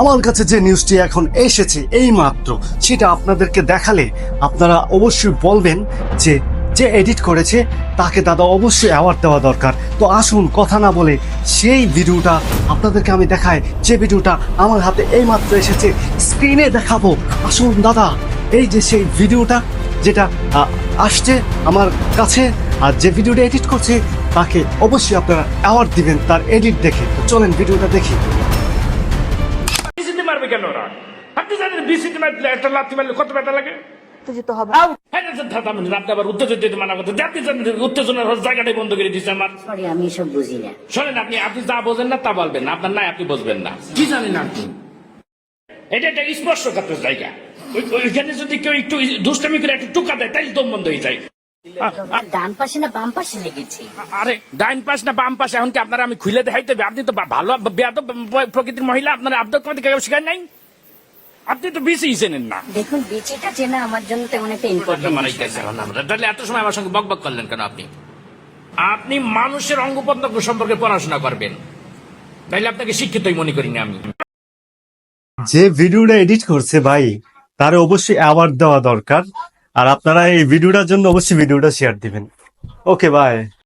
আমার কাছে যে নিউজটি এখন এসেছে এই মাত্র সেটা আপনাদেরকে দেখালে আপনারা অবশ্যই বলবেন যে যে এডিট করেছে, তাকে দাদা অবশ্যই অ্যাওয়ার্ড দেওয়া দরকার। তো আসুন, কথা না বলে সেই ভিডিওটা আপনাদেরকে আমি দেখাই। যে ভিডিওটা আমার হাতে এই মাত্র এসেছে স্ক্রিনে দেখাবো। আসুন, দাদা, এই যে সেই ভিডিওটা যেটা আসছে আমার কাছে, আর যে ভিডিওটা এডিট করছে, তাকে অবশ্যই আপনারা অ্যাওয়ার্ড দিবেন, তার এডিট দেখে। চলেন ভিডিওটা দেখি। কেন ওরা? আপনি জানেন বিসিতে মারলে একটা লাথি মারলে কত ব্যথা লাগে? উত্তেজিত হবে। হ্যাঁ আবার মানা করতে আপনি উত্তেজনার জায়গাটাই বন্ধ করে দিচ্ছে আমার। আমি এসব বুঝি না। শোনেন আপনি আপনি যা বোঝেন না তা বলবেন না। আপনার নাই আপনি বুঝবেন না। কি জানেন আপনি এটা একটা স্পর্শকাতর জায়গা। ওইখানে যদি কেউ একটু দুষ্টামি করে একটু টুকা দেয় তাই দম বন্ধ হয়ে যায়। ডান পাশে না বাম পাশে লেগেছে। আরে ডাইন পাশ না বাম পাশ এখন কি আপনারা আমি খুলে দেখাইতে হবে? আপনি তো ভালো বেয়াদ প্রকৃতির মহিলা আপনার আব্দ করতে কেউ শেখায় নাই? আপনি তো বেশি চেনেন না। দেখুন বিচিটা চেনা আমার জন্য তেমন একটা ইম্পর্টেন্ট মারাইতেছে এখন আমরা। তাহলে এত সময় আমার সঙ্গে বকবক করলেন কেন আপনি? আপনি মানুষের অঙ্গ প্রত্যঙ্গ সম্পর্কে পড়াশোনা করবেন। তাইলে আপনাকে শিক্ষিতই মনে করি না আমি। যে ভিডিওটা এডিট করছে ভাই তার অবশ্যই অ্যাওয়ার্ড দেওয়া দরকার। আর আপনারা এই ভিডিওটার জন্য অবশ্যই ভিডিওটা শেয়ার দিবেন। Okay bye